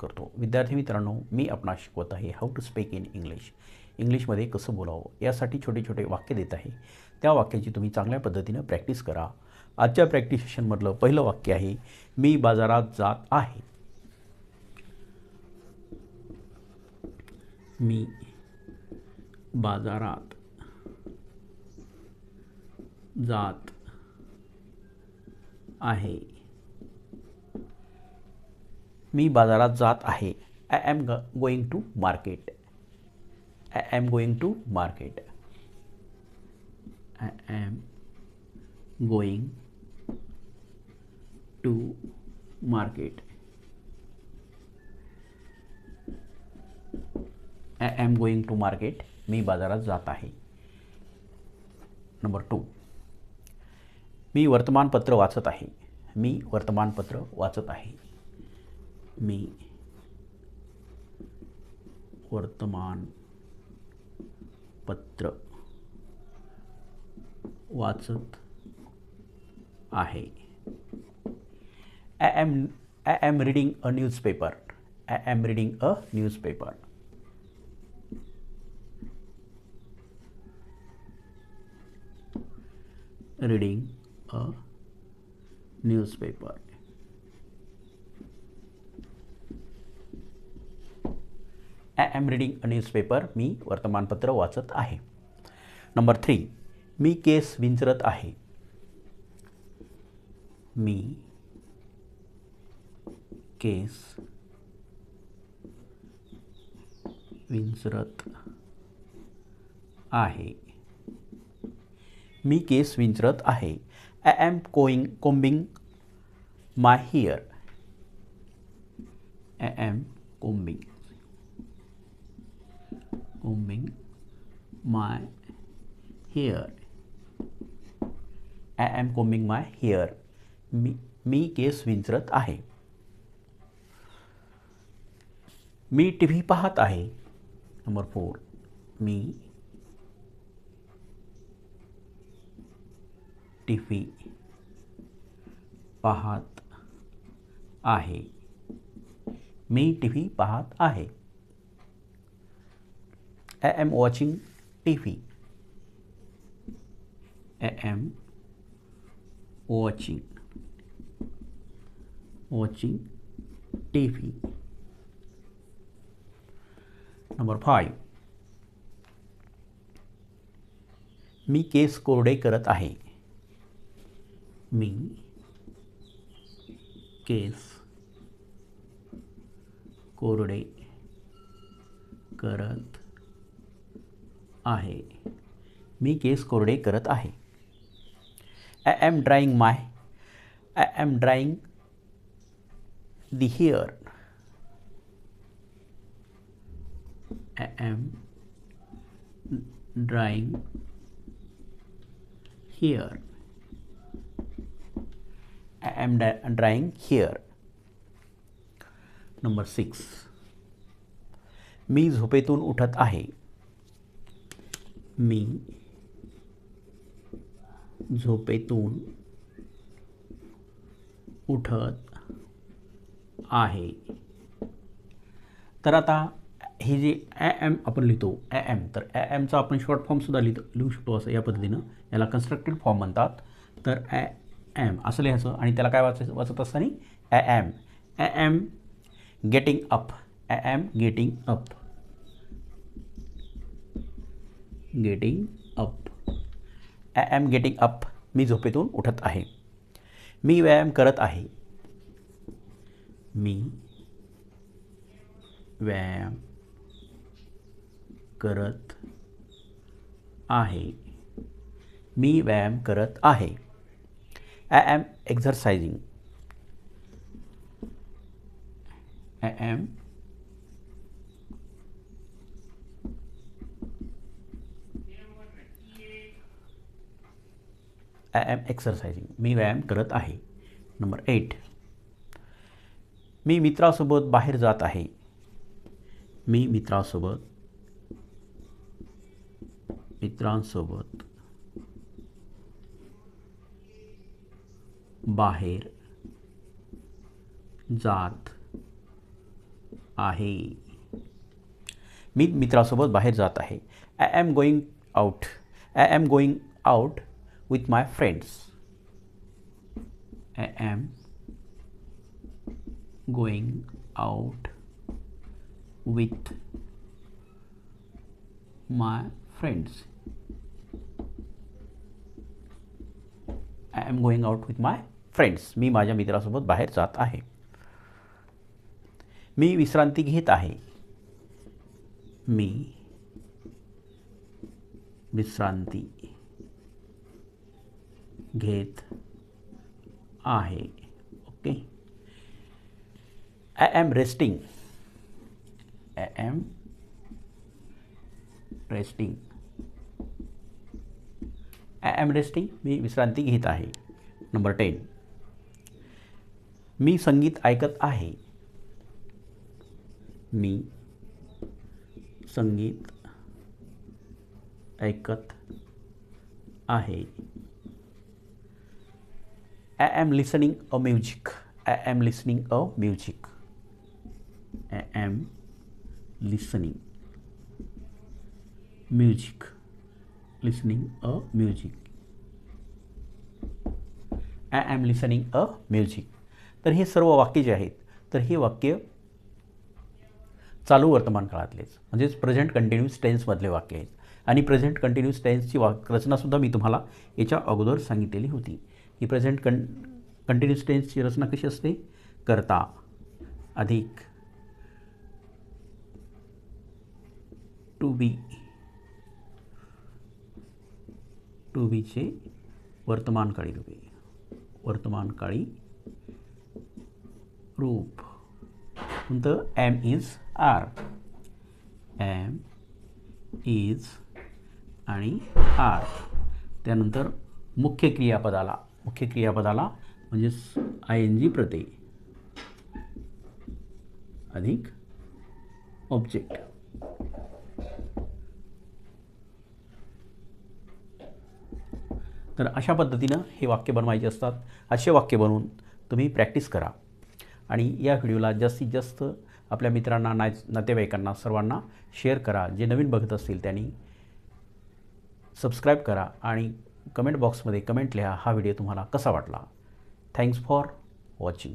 करतो. विद्यार्थी मित्रांनो मी आपणा शिकवत आहे how to speak in English इंग्लिशमध्ये कसं बोलावं? यासाठी छोटे छोटे वाक्य देत आहे. त्या वाक्याची तुम्ही चांगल्या पद्धतीनं प्रॅक्टिस करा. आजच्या प्रॅक्टिस सेशनमधलं पहिलं वाक्य आहे मी बाजारात जात आहे. मी बाजारात जात आहे. मी बाजारात जात आहे. आय ॲम ग going to market I am going to market I am going to market I am going to market मी बाजारात जात आहे. नंबर टू मी वर्तमानपत्र वाचत आहे. मी वर्तमानपत्र वाचत आहे. मी. वर्तमान पत्र वाचत आहे. I am I am reading a newspaper I am reading a newspaper reading a newspaper I am reading a newspaper मी वर्तमानपत्र वाचत आहे. नंबर थ्री मी केस विंचरत आहे. मी केस विंचरत आहे. मी केस विंचरत आहे. I am कोईंग combing my hair I am combing combing my hair I am combing my hair मी मी केस विंचरत आहे. मी टी व्ही पाहत आहे. Number four. मी टी व्ही पाहत आहे. मी टी व्ही पाहत आहे. I am watching T I am watching. Watching watching TV number five मी केस कोरडे करत आहे. मी केस कोरडे करत आहे. मी केस कोरडे करत आहे. I am drying my I am drying the hair I am drying hair I am डा ड्राईंग हिअर नंबर सिक्स मी झोपेतून उठत आहे. मी झोपेतून उठत आहे. तर आता हे जे ॲ एम आपण लिहितो ॲ एम तर ॲ एमचा आपण शॉर्ट फॉर्मसुद्धा लिहितो लिहू शकतो असं या पद्धतीनं. याला कन्स्ट्रक्टेड फॉर्म म्हणतात. तर ॲ एम असं लिहायचं आणि त्याला काय वाचायचं वाचत असताना am. Am getting up am getting up getting up I am getting up मी झोपेतून उठत आहे. मी व्यायाम करत आहे. मी व्यायाम करत आहे. मी व्यायाम करत आहे. I am exercising I am I am exercising मी व्यायाम करत आहे. नंबर एट मी मित्रासोबत बाहेर जात आहे. मी मित्रासोबत मित्रांसोबत बाहेर जात आहे. मी मित्रासोबत बाहेर जात आहे. I am going out I am going out with my friends I am going out with my friends I am going out with my friends मी माझ्या मित्रासोबत बाहेर जात आहे. मी विश्रांती घेत आहे. मी विश्रांती घेत आहे. Okay I am resting I am resting I am resting मी विश्रांती घेत आहे. नंबर टेन मी संगीत ऐकत आहे. मी संगीत ऐकत आहे. I am listening a music I am listening a music I am listening music listening a music I am listening a music तर हे सर्व वाक्य जे आहेत तर हे वाक्य चालू वर्तमान काळातलेच. म्हणजेच प्रेझेंट कंटिन्यूस टेन्समधले वाक्य आहेत. आणि प्रेझेंट कंटिन्यूस टेन्सची वाक रचनासुद्धा मी तुम्हाला याच्या अगोदर सांगितलेली होती. ही प्रेझेंट कं कंटिन्युअस टेन्सची रचना कशी असते? करता अधिक टू बी टू बीचे वर्तमानकाळी रूपे. वर्तमानकाळी रूप. नंतर am is are am is आणि आर त्यानंतर मुख्य क्रियापदाला. मुख्य क्रियापदाला म्हणजेच आय एन जी प्रत्यय अधिक ऑब्जेक्ट तर अशा पद्धतीनं हे वाक्य बनवायचे असतात. असे वाक्य बनवून तुम्ही प्रॅक्टिस करा. आणि या व्हिडिओला जास्तीत जास्त आपल्या मित्रांना नाय नातेवाईकांना सर्वांना शेअर करा. जे नवीन बघत असतील त्यांनी सबस्क्राईब करा आणि कमेंट बॉक्समध्ये कमेंट लिहा हा व्हिडिओ तुम्हाला कसा वाटला. Thanks for watching